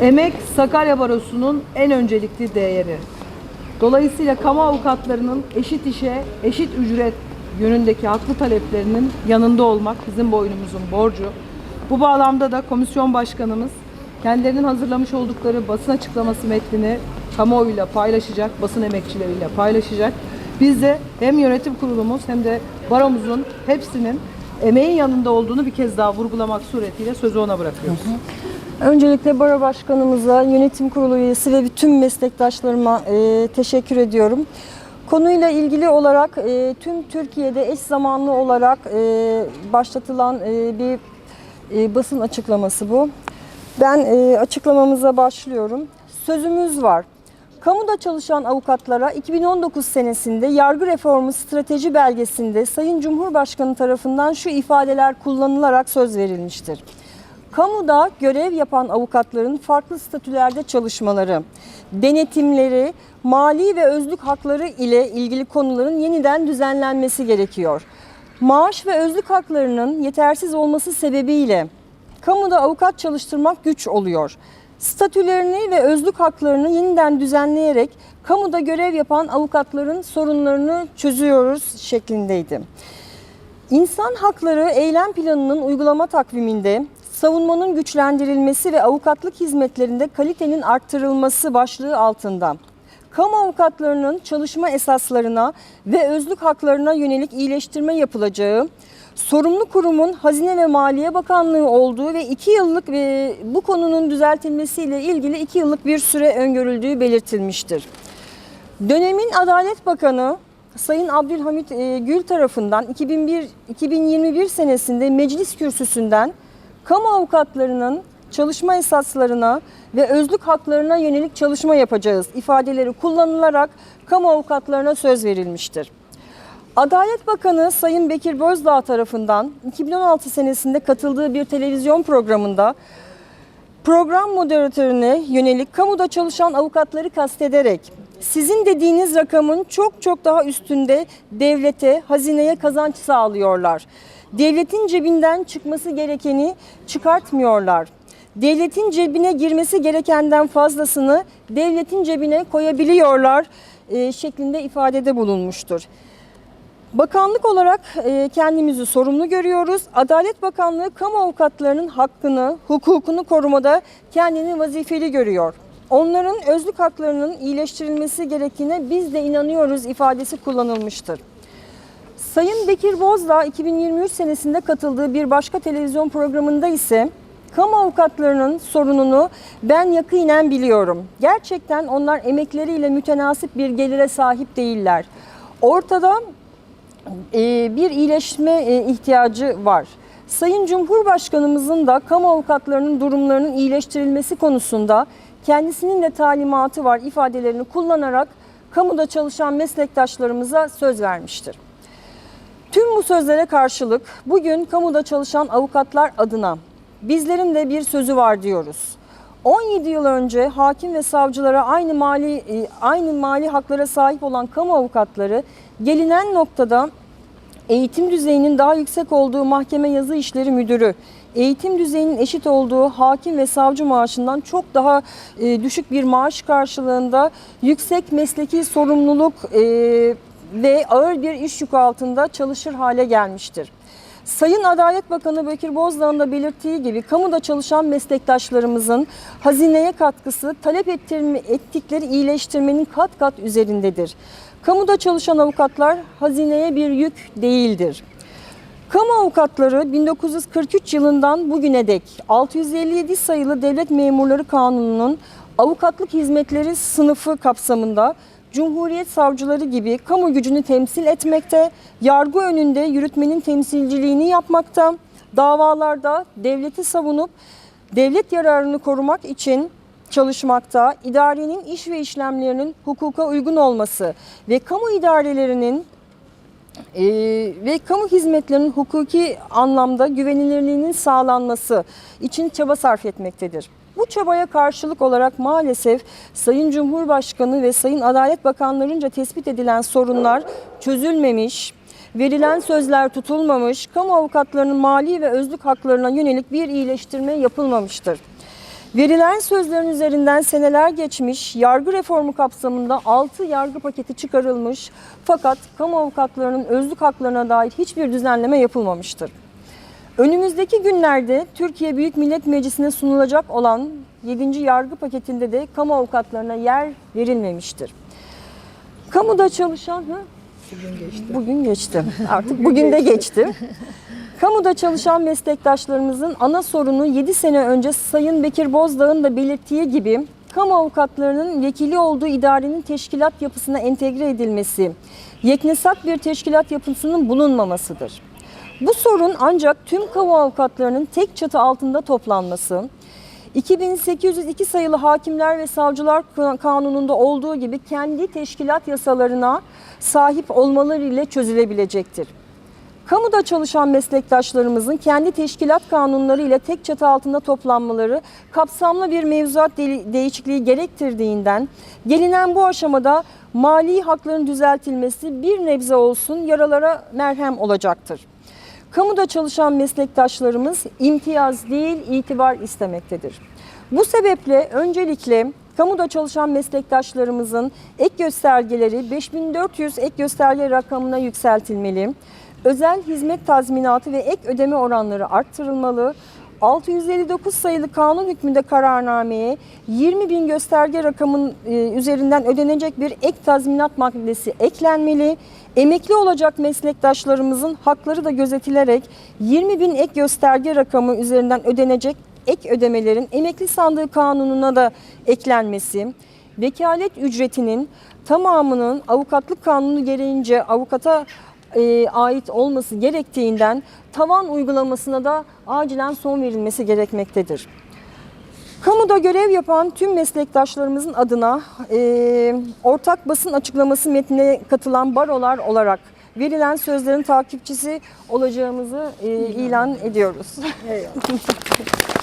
Emek Sakarya Barosu'nun en öncelikli değeri. Dolayısıyla kamu avukatlarının eşit işe, eşit ücret yönündeki haklı taleplerinin yanında olmak bizim boynumuzun borcu. Bu bağlamda da komisyon başkanımız kendilerinin hazırlamış oldukları basın açıklaması metnini kamuoyuyla paylaşacak, basın emekçileriyle paylaşacak. Biz de hem yönetim kurulumuz hem de baromuzun hepsinin emeğin yanında olduğunu bir kez daha vurgulamak suretiyle sözü ona bırakıyoruz. Öncelikle Baro Başkanımıza, yönetim kurulu üyesi ve bütün meslektaşlarıma e, teşekkür ediyorum. Konuyla ilgili olarak e, tüm Türkiye'de eş zamanlı olarak e, başlatılan e, bir e, basın açıklaması bu. Ben e, açıklamamıza başlıyorum. Sözümüz var. Kamuda çalışan avukatlara 2019 senesinde yargı reformu strateji belgesinde Sayın Cumhurbaşkanı tarafından şu ifadeler kullanılarak söz verilmiştir. Kamuda görev yapan avukatların farklı statülerde çalışmaları, denetimleri, mali ve özlük hakları ile ilgili konuların yeniden düzenlenmesi gerekiyor. Maaş ve özlük haklarının yetersiz olması sebebiyle kamuda avukat çalıştırmak güç oluyor. Statülerini ve özlük haklarını yeniden düzenleyerek kamuda görev yapan avukatların sorunlarını çözüyoruz şeklindeydi. İnsan hakları eylem planının uygulama takviminde savunmanın güçlendirilmesi ve avukatlık hizmetlerinde kalitenin arttırılması başlığı altında kamu avukatlarının çalışma esaslarına ve özlük haklarına yönelik iyileştirme yapılacağı, sorumlu kurumun Hazine ve Maliye Bakanlığı olduğu ve 2 yıllık ve bu konunun düzeltilmesiyle ilgili 2 yıllık bir süre öngörüldüğü belirtilmiştir. Dönemin Adalet Bakanı Sayın Abdülhamit e, Gül tarafından 2001 2021 senesinde meclis kürsüsünden kamu avukatlarının çalışma esaslarına ve özlük haklarına yönelik çalışma yapacağız ifadeleri kullanılarak kamu avukatlarına söz verilmiştir. Adalet Bakanı Sayın Bekir Bozdağ tarafından 2016 senesinde katıldığı bir televizyon programında program moderatörüne yönelik kamuda çalışan avukatları kastederek sizin dediğiniz rakamın çok çok daha üstünde devlete, hazineye kazanç sağlıyorlar. Devletin cebinden çıkması gerekeni çıkartmıyorlar. Devletin cebine girmesi gerekenden fazlasını devletin cebine koyabiliyorlar e, şeklinde ifadede bulunmuştur. Bakanlık olarak e, kendimizi sorumlu görüyoruz. Adalet Bakanlığı kamu avukatlarının hakkını, hukukunu korumada kendini vazifeli görüyor. Onların özlük haklarının iyileştirilmesi gerektiğine biz de inanıyoruz ifadesi kullanılmıştır. Sayın Bekir Bozdağ 2023 senesinde katıldığı bir başka televizyon programında ise kamu avukatlarının sorununu ben yakinen biliyorum. Gerçekten onlar emekleriyle mütenasip bir gelire sahip değiller. Ortada e, bir iyileşme e, ihtiyacı var. Sayın Cumhurbaşkanımızın da kamu avukatlarının durumlarının iyileştirilmesi konusunda kendisinin de talimatı var ifadelerini kullanarak kamuda çalışan meslektaşlarımıza söz vermiştir. Tüm bu sözlere karşılık bugün kamuda çalışan avukatlar adına bizlerin de bir sözü var diyoruz. 17 yıl önce hakim ve savcılara aynı mali e, aynı mali haklara sahip olan kamu avukatları gelinen noktada eğitim düzeyinin daha yüksek olduğu mahkeme yazı işleri müdürü, eğitim düzeyinin eşit olduğu hakim ve savcı maaşından çok daha e, düşük bir maaş karşılığında yüksek mesleki sorumluluk e, ve ağır bir iş yükü altında çalışır hale gelmiştir. Sayın Adalet Bakanı Bekir Bozdağ'ın da belirttiği gibi kamuda çalışan meslektaşlarımızın hazineye katkısı talep ettikleri iyileştirmenin kat kat üzerindedir. Kamuda çalışan avukatlar hazineye bir yük değildir. Kamu avukatları 1943 yılından bugüne dek 657 sayılı Devlet Memurları Kanunu'nun avukatlık hizmetleri sınıfı kapsamında Cumhuriyet savcıları gibi kamu gücünü temsil etmekte, yargı önünde yürütmenin temsilciliğini yapmakta, davalarda devleti savunup devlet yararını korumak için çalışmakta, idarenin iş ve işlemlerinin hukuka uygun olması ve kamu idarelerinin e, ve kamu hizmetlerinin hukuki anlamda güvenilirliğinin sağlanması için çaba sarf etmektedir. Bu çabaya karşılık olarak maalesef Sayın Cumhurbaşkanı ve Sayın Adalet Bakanlarınca tespit edilen sorunlar çözülmemiş, verilen sözler tutulmamış, kamu avukatlarının mali ve özlük haklarına yönelik bir iyileştirme yapılmamıştır. Verilen sözlerin üzerinden seneler geçmiş, yargı reformu kapsamında 6 yargı paketi çıkarılmış fakat kamu avukatlarının özlük haklarına dair hiçbir düzenleme yapılmamıştır. Önümüzdeki günlerde Türkiye Büyük Millet Meclisi'ne sunulacak olan 7. yargı paketinde de kamu avukatlarına yer verilmemiştir. Kamuda çalışan... Hı? Bugün geçti. Bugün geçti. Artık bugün de geçti. Kamuda çalışan meslektaşlarımızın ana sorunu 7 sene önce Sayın Bekir Bozdağ'ın da belirttiği gibi kamu avukatlarının vekili olduğu idarenin teşkilat yapısına entegre edilmesi, yeknesak bir teşkilat yapısının bulunmamasıdır. Bu sorun ancak tüm kamu avukatlarının tek çatı altında toplanması, 2802 sayılı Hakimler ve Savcılar Kanunu'nda olduğu gibi kendi teşkilat yasalarına sahip olmaları ile çözülebilecektir. Kamuda çalışan meslektaşlarımızın kendi teşkilat kanunları ile tek çatı altında toplanmaları kapsamlı bir mevzuat de- değişikliği gerektirdiğinden gelinen bu aşamada mali hakların düzeltilmesi bir nebze olsun yaralara merhem olacaktır. Kamuda çalışan meslektaşlarımız imtiyaz değil itibar istemektedir. Bu sebeple öncelikle kamuda çalışan meslektaşlarımızın ek göstergeleri 5400 ek gösterge rakamına yükseltilmeli. Özel hizmet tazminatı ve ek ödeme oranları arttırılmalı. 659 sayılı kanun hükmünde kararnameye 20 bin gösterge rakamın e, üzerinden ödenecek bir ek tazminat maddesi eklenmeli. Emekli olacak meslektaşlarımızın hakları da gözetilerek 20 bin ek gösterge rakamı üzerinden ödenecek ek ödemelerin emekli sandığı kanununa da eklenmesi, vekalet ücretinin tamamının avukatlık kanunu gereğince avukata e, ait olması gerektiğinden tavan uygulamasına da acilen son verilmesi gerekmektedir. Kamuda görev yapan tüm meslektaşlarımızın adına e, ortak basın açıklaması metnine katılan barolar olarak verilen sözlerin takipçisi olacağımızı e, ilan ediyoruz. Eyvallah.